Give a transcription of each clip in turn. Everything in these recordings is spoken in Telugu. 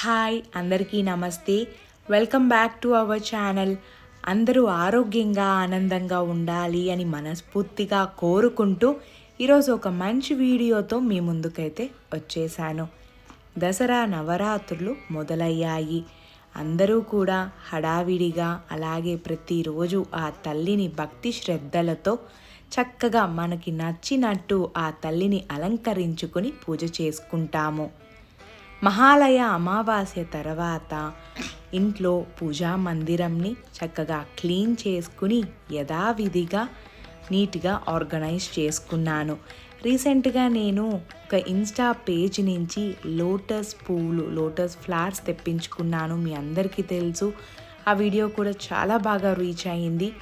హాయ్ అందరికీ నమస్తే. Welcome back to our channel. అందరూ ఆరోగ్యంగా ఆనందంగా ఉండాలి అని మనస్ఫూర్తిగా కోరుకుంటూ ఈరోజు ఒక మంచి వీడియోతో మీ ముందుకైతే వచ్చేసాను. దసరా నవరాత్రులు మొదలయ్యాయి. అందరూ కూడా హడావిడిగా అలాగే ప్రతిరోజు ఆ తల్లిని భక్తి శ్రద్ధలతో చక్కగా మనకి నచ్చినట్టు ఆ తల్లిని అలంకరించుకొని పూజ చేసుకుంటాము. మహాలయ అమావాస్య తర్వాత ఇంట్లో పూజా మందిరంని చక్కగా క్లీన్ చేసుకుని యథావిధిగా నీట్గా ఆర్గనైజ్ చేసుకున్నాను. రీసెంట్గా నేను ఒక ఇన్స్టా పేజ్ నుంచి లోటస్ పూలు లోటస్ ఫ్లవర్స్ తెప్పించుకున్నాను. మీ అందరికీ తెలుసు. ఆ వీడియో కూడా చాలా బాగా రీచ్ అయింది.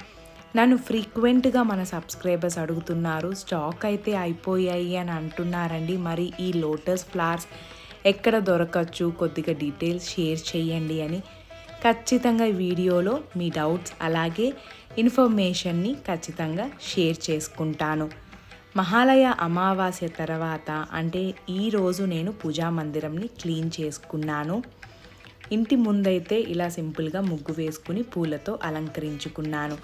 నన్ను ఫ్రీక్వెంట్గా మన సబ్స్క్రైబర్స్ అడుగుతున్నారు. స్టాక్ అయితే అయిపోయాయి అని అంటున్నారండి. మరి ఈ లోటస్ ఫ్లవర్స్ ఎక్కడ దొరకచ్చు కొద్దిగా డీటెయిల్స్ షేర్ చేయండి అని ఖచ్చితంగా వీడియోలో మీ డౌట్స్ అలాగే ఇన్ఫర్మేషన్ని ఖచ్చితంగా షేర్ చేసుకుంటాను. మహాలయ అమావాస్య తర్వాత అంటే ఈరోజు నేను పూజా మందిరంని క్లీన్ చేసుకున్నాను. ఇంటి ముందైతే ఇలా సింపుల్గా ముగ్గు వేసుకుని పూలతో అలంకరించుకున్నాను.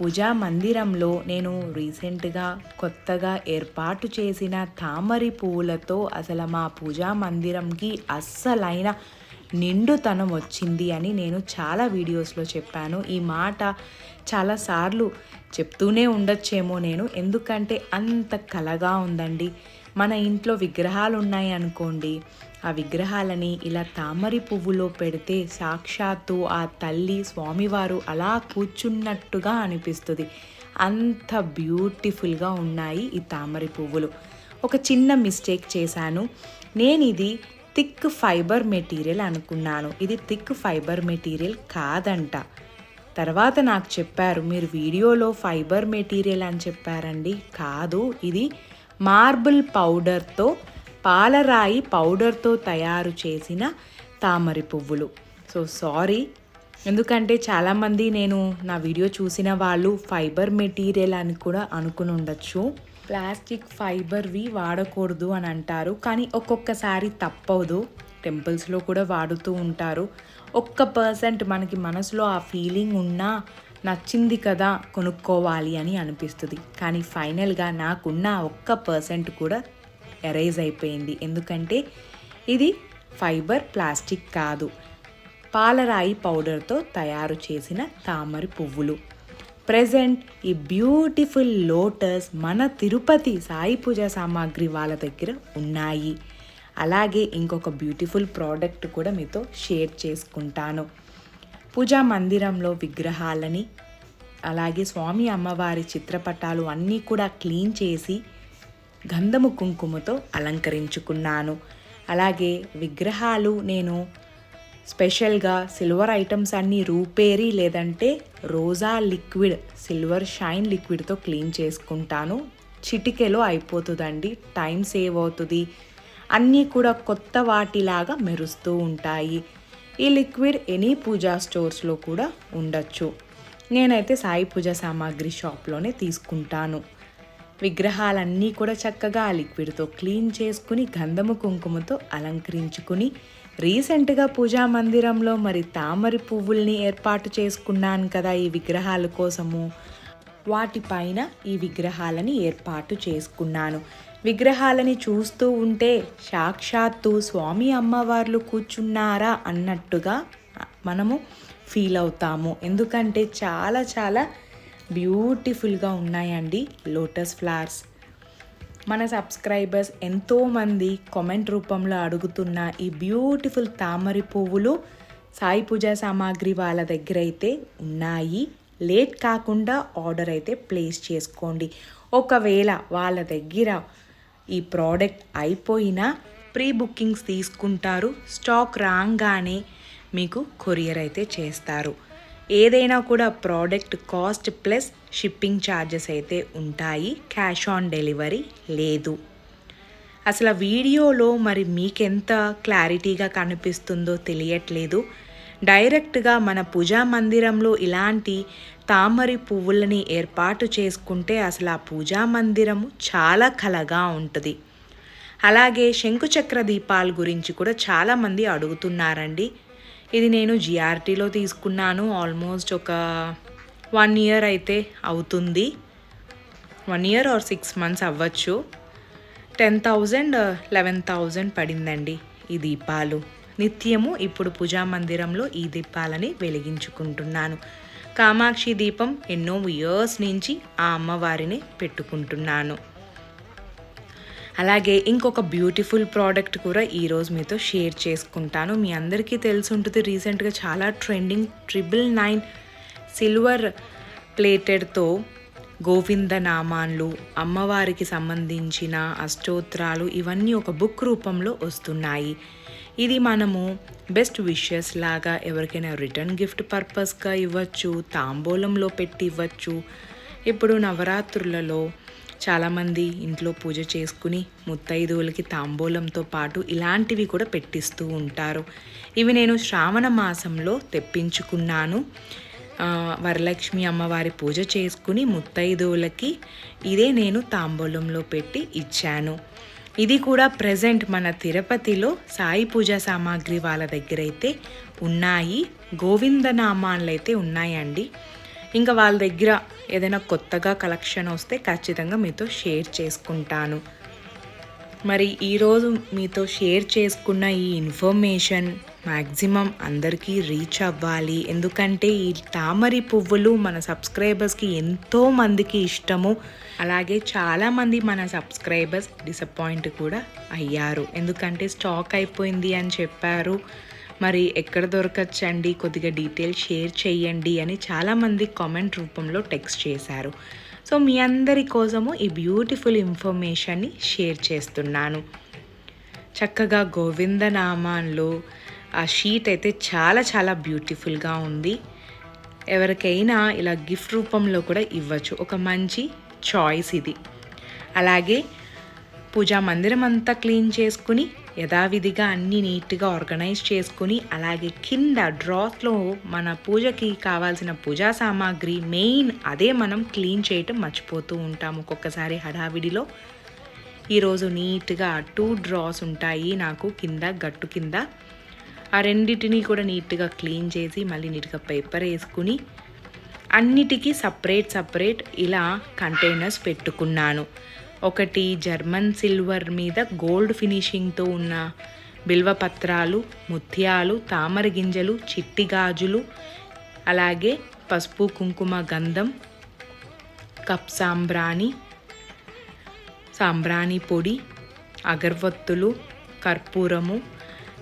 పూజా మందిరంలో నేను రీసెంట్గా కొత్తగా ఏర్పాటు చేసిన తామరి పువ్వులతో అసలు మా పూజా మందిరంకి అస్సలైన నిండుతనం వచ్చింది అని నేను చాలా వీడియోస్లో చెప్పాను. ఈ మాట చాలాసార్లు చెప్తూనే ఉండొచ్చేమో నేను. ఎందుకంటే అంత కలగా ఉందండి. మన ఇంట్లో విగ్రహాలు ఉన్నాయి అనుకోండి ఆ విగ్రహాలని ఇలా తామరి పువ్వులో పెడితే సాక్షాత్తు ఆ తల్లి స్వామివారు అలా కూర్చున్నట్టుగా అనిపిస్తుంది. అంత బ్యూటిఫుల్గా ఉన్నాయి ఈ తామరి పువ్వులు. ఒక చిన్న మిస్టేక్ చేశాను. నేను ఇది థిక్ ఫైబర్ మెటీరియల్ అనుకున్నాను. ఇది థిక్ ఫైబర్ మెటీరియల్ కాదంట. తర్వాత నాకు చెప్పారు మీరు వీడియోలో ఫైబర్ మెటీరియల్ అని చెప్పారండి. కాదు ఇది మార్బుల్ పౌడర్తో పాలరాయి పౌడర్తో తయారు చేసిన తామరి పువ్వులు. So sorry. ఎందుకంటే చాలామంది నేను నా వీడియో చూసిన వాళ్ళు ఫైబర్ మెటీరియల్ అని కూడా అనుకుని ఉండొచ్చు. ప్లాస్టిక్ ఫైబర్వి వాడకూడదు అని అంటారు. కానీ ఒక్కొక్కసారి తప్పదు. టెంపుల్స్లో కూడా వాడుతూ ఉంటారు. ఒక్క పర్సెంట్ మనకి మనసులో ఆ ఫీలింగ్ ఉన్నా నచ్చింది కదా కొనుక్కోవాలి అని అనిపిస్తుంది. కానీ ఫైనల్గా నాకున్న ఒక్క పర్సెంట్ కూడా ఎరేజ్ అయిపోయింది. ఎందుకంటే ఇది ఫైబర్ ప్లాస్టిక్ కాదు. పాలరాయి పౌడర్తో తయారు చేసిన తామర పువ్వులు. ప్రజెంట్ ఈ బ్యూటిఫుల్ లోటస్ మన తిరుపతి సాయి పూజ సామాగ్రి వాళ్ళ దగ్గర ఉన్నాయి. అలాగే ఇంకొక బ్యూటిఫుల్ ప్రోడక్ట్ కూడా మీతో షేర్ చేసుకుంటాను. పూజా మందిరంలో విగ్రహాలని అలాగే స్వామి అమ్మవారి చిత్రపటాలు అన్నీ కూడా క్లీన్ చేసి గంధము కుంకుమతో అలంకరించుకున్నాను. అలాగే విగ్రహాలు నేను స్పెషల్గా సిల్వర్ ఐటమ్స్ అన్నీ రూపేరీ లేదంటే రోజా లిక్విడ్ సిల్వర్ షైన్ లిక్విడ్తో క్లీన్ చేసుకుంటాను. చిటికెలో అయిపోతుందండి టైం సేవ్ అవుతుంది. అన్నీ కూడా కొత్త వాటిలాగా మెరుస్తూ ఉంటాయి. ఈ లిక్విడ్ ఎనీ పూజా స్టోర్స్లో కూడా ఉండొచ్చు. నేనైతే సాయి పూజ సామాగ్రి షాప్లోనే తీసుకుంటాను. విగ్రహాలన్నీ కూడా చక్కగా ఆ లిక్విడ్తో క్లీన్ చేసుకుని గంధము కుంకుమతో అలంకరించుకుని రీసెంట్గా పూజా మందిరంలో మరి తామరి పువ్వుల్ని ఏర్పాటు చేసుకున్నాను కదా ఈ విగ్రహాల కోసము. వాటిపైన ఈ విగ్రహాలని ఏర్పాటు చేసుకున్నాను. విగ్రహాలని చూస్తూ ఉంటే సాక్షాత్తు స్వామి అమ్మవార్లు కూర్చున్నారా అన్నట్టుగా మనము ఫీల్ అవుతాము. ఎందుకంటే చాలా చాలా బ్యూటిఫుల్గా ఉన్నాయండి లోటస్ ఫ్లవర్స్ మన సబ్స్క్రైబర్స్ ఎంతోమంది కామెంట్ రూపంలో అడుగుతున్న ఈ బ్యూటిఫుల్ తామరి పువ్వులు సాయి పూజా సామాగ్రి వాళ్ళ దగ్గర అయితే ఉన్నాయి. లేట్ కాకుండా ఆర్డర్ అయితే ప్లేస్ చేసుకోండి. ఒకవేళ వాళ్ళ దగ్గర ఈ ప్రోడక్ట్ అయిపోయినా ప్రీ బుకింగ్స్ తీసుకుంటారు. స్టాక్ రాగానే మీకు కొరియర్ అయితే చేస్తారు. ఏదైనా కూడా product cost plus shipping charges అయితే ఉంటాయి. క్యాష్ ఆన్ డెలివరీ లేదు. అసలు వీడియోలో మరి మీకెంత క్లారిటీగా కనిపిస్తుందో తెలియట్లేదు. డైరెక్ట్గా మన పూజా మందిరంలో ఇలాంటి తామరి పువ్వులని ఏర్పాటు చేసుకుంటే అసలు ఆ పూజా మందిరము చాలా కలగా ఉంటుంది. అలాగే శంకుచక్ర దీపాల గురించి కూడా చాలామంది అడుగుతున్నారండి. ఇది నేను జిఆర్టీలో తీసుకున్నాను. ఆల్మోస్ట్ ఒక వన్ ఇయర్ అయితే అవుతుంది. One year or six months అవ్వచ్చు. టెన్ థౌజండ్ లెవెన్ థౌజండ్ పడిందండి ఈ దీపాలు. నిత్యము ఇప్పుడు పూజా మందిరంలో ఈ దీపాలని వెలిగించుకుంటున్నాను. కామాక్షి దీపం ఎన్నో ఇయర్స్ నుంచి ఆ అమ్మవారిని పెట్టుకుంటున్నాను. అలాగే ఇంకొక బ్యూటిఫుల్ ప్రోడక్ట్ కూడా ఈరోజు మీతో షేర్ చేసుకుంటాను. మీ అందరికీ తెలిసి ఉంటుంది రీసెంట్గా చాలా ట్రెండింగ్ ట్రిపుల్ నైన్ సిల్వర్ ప్లేటెడ్తో గోవింద నామాన్లు అమ్మవారికి సంబంధించిన అష్టోత్రాలు ఇవన్నీ ఒక బుక్ రూపంలో వస్తున్నాయి. ఇది మనము బెస్ట్ విషెస్ లాగా ఎవరికైనా రిటర్న్ గిఫ్ట్ పర్పస్గా ఇవ్వచ్చు తాంబూలంలో పెట్టి ఇవ్వచ్చు. ఇప్పుడు నవరాత్రులలో చాలామంది ఇంట్లో పూజ చేసుకుని ముత్తైదువులకి తాంబూలంతో పాటు ఇలాంటివి కూడా పెట్టిస్తూ ఉంటారు. ఇవి నేను శ్రావణ మాసంలో తెప్పించుకున్నాను. వరలక్ష్మి అమ్మవారి పూజ చేసుకుని ముత్తైదువులకి ఇదే నేను తాంబూలంలో పెట్టి ఇచ్చాను. ఇది కూడా ప్రజెంట్ మన తిరుపతిలో సాయి పూజా సామాగ్రి వాళ్ళ దగ్గర అయితే ఉన్నాయి. గోవిందనామాలైతే అయితే ఉన్నాయండి. ఇంకా వాళ్ళ దగ్గర ఏదైనా కొత్తగా కలెక్షన్ వస్తే ఖచ్చితంగా మీతో షేర్ చేసుకుంటాను. మరి ఈరోజు మీతో షేర్ చేసుకున్న ఈ ఇన్ఫర్మేషన్ మ్యాక్సిమం అందరికీ రీచ్ అవ్వాలి. ఎందుకంటే ఈ తామరి పువ్వులు మన సబ్స్క్రైబర్స్కి ఎంతో మందికి ఇష్టము. అలాగే చాలామంది మన సబ్స్క్రైబర్స్ డిసప్పాయింట్ కూడా అయ్యారు. ఎందుకంటే స్టాక్ అయిపోయింది అని చెప్పారు. మరి ఎక్కడ దొరకచ్చండి? కొద్దిగా డీటెయిల్స్ షేర్ చేయండి అని చాలామంది కామెంట్ రూపంలో టెక్స్ట్ చేశారు. సో మీ అందరి కోసము ఈ బ్యూటిఫుల్ ఇన్ఫర్మేషన్ని షేర్ చేస్తున్నాను. చక్కగా గోవిందనామాన్లో ఆ షీట్ అయితే చాలా చాలా బ్యూటిఫుల్గా ఉంది. ఎవరికైనా ఇలా గిఫ్ట్ రూపంలో కూడా ఇవ్వచ్చు. ఒక మంచి చాయిస్ ఇది. అలాగే పూజా మందిరం అంతా క్లీన్ చేసుకుని యథావిధిగా అన్నీ నీట్గా ఆర్గనైజ్ చేసుకుని అలాగే కింద డ్రాస్లో మన పూజకి కావాల్సిన పూజా సామాగ్రి మెయిన్ అదే మనం క్లీన్ చేయటం మర్చిపోతూ ఉంటాము ఒక్కొక్కసారి హడావిడిలో. ఈరోజు నీట్గా టూ డ్రాస్ ఉంటాయి నాకు కింద గట్టు కింద. ఆ రెండింటిని కూడా నీట్గా క్లీన్ చేసి మళ్ళీ నీట్గా పేపర్ వేసుకుని అన్నిటికీ సపరేట్ సపరేట్ ఇలా కంటైనర్స్ పెట్టుకున్నాను. ఒకటి జర్మన్ సిల్వర్ మీద గోల్డ్ ఫినిషింగ్తో ఉన్న బిల్వపత్రాలు ముత్యాలు తామర గింజలు చిట్టి గాజులు అలాగే పసుపు కుంకుమ గంధం కప్ సాంబ్రాణి సాంబ్రాణి పొడి అగర్వత్తులు కర్పూరము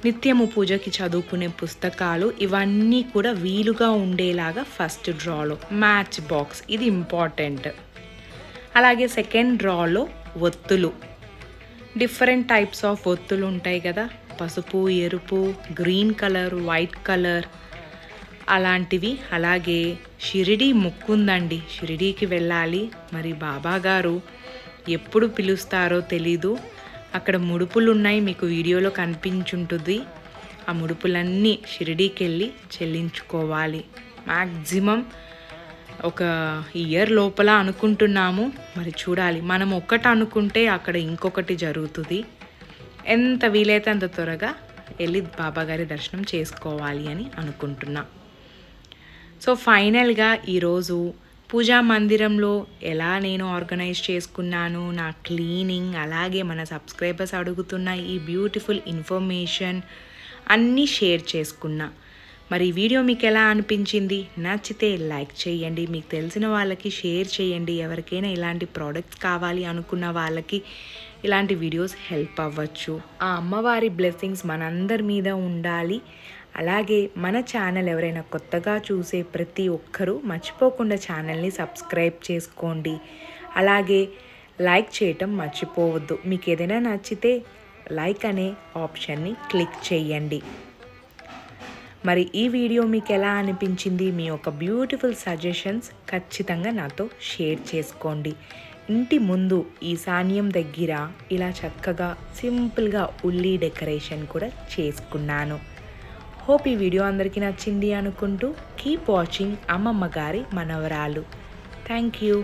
నిత్యము పూజకి చదువుకునే పుస్తకాలు ఇవన్నీ కూడా వీలుగా ఉండేలాగా ఫస్ట్ డ్రాలో. Match box. ఇది ఇంపార్టెంట్. అలాగే సెకండ్ రాలో ఒత్తులు. డిఫరెంట్ టైప్స్ ఆఫ్ ఒత్తులు ఉంటాయి కదా. పసుపు ఎరుపు గ్రీన్ కలర్ వైట్ కలర్ అలాంటివి. అలాగే షిరిడి ముక్కుందండి షిరిడీకి వెళ్ళాలి. మరి బాబా గారు ఎప్పుడు పిలుస్తారో తెలీదు. అక్కడ ముడుపులు ఉన్నాయి. మీకు వీడియోలో కనిపించుంటుంది. ఆ ముడుపులన్నీ షిరిడీకి వెళ్ళి చెల్లించుకోవాలి. మ్యాక్సిమం ఒక ఇయర్ లోపల అనుకుంటున్నాము. మరి చూడాలి. మనం ఒక్కటి అనుకుంటే అక్కడ ఇంకొకటి జరుగుతుంది. ఎంత వీలైతే అంత త్వరగా వెళ్ళి బాబాగారి దర్శనం చేసుకోవాలి అని అనుకుంటున్నా. సో ఫైనల్గా ఈరోజు పూజా మందిరంలో ఎలా నేను ఆర్గనైజ్ చేసుకున్నాను నా క్లీనింగ్ అలాగే మన సబ్స్క్రైబర్స్ అడుగుతున్న ఈ బ్యూటిఫుల్ ఇన్ఫర్మేషన్ అన్నీ షేర్ చేసుకున్నా. మరి ఈ వీడియో మీకు ఎలా అనిపించింది? నచ్చితే లైక్ చేయండి. మీకు తెలిసిన వాళ్ళకి షేర్ చేయండి. ఎవరికైనా ఇలాంటి ప్రోడక్ట్స్ కావాలి అనుకున్న వాళ్ళకి ఇలాంటి వీడియోస్ హెల్ప్ అవ్వచ్చు. ఆ అమ్మవారి బ్లెస్సింగ్స్ మనందరి మీద ఉండాలి. అలాగే మన ఛానల్ ఎవరైనా కొత్తగా చూసే ప్రతి ఒక్కరూ మర్చిపోకుండా ఛానల్ని సబ్స్క్రైబ్ చేసుకోండి. అలాగే లైక్ చేయటం మర్చిపోవద్దు. మీకు ఏదైనా నచ్చితే లైక్ అనే ఆప్షన్ని క్లిక్ చేయండి. మరి ఈ వీడియో మీకు ఎలా అనిపించింది? మీ యొక్క బ్యూటిఫుల్ సజెషన్స్ ఖచ్చితంగా నాతో షేర్ చేసుకోండి. ఇంటి ముందు ఈశాన్యం దగ్గర ఇలా చక్కగా సింపుల్గా ఉల్లి డెకరేషన్ కూడా చేసుకున్నాను. హోప్ ఈ వీడియో అందరికీ నచ్చింది అనుకుంటూ కీప్ వాచింగ్ అమ్మమ్మ గారి మనవరాలు. Thank you.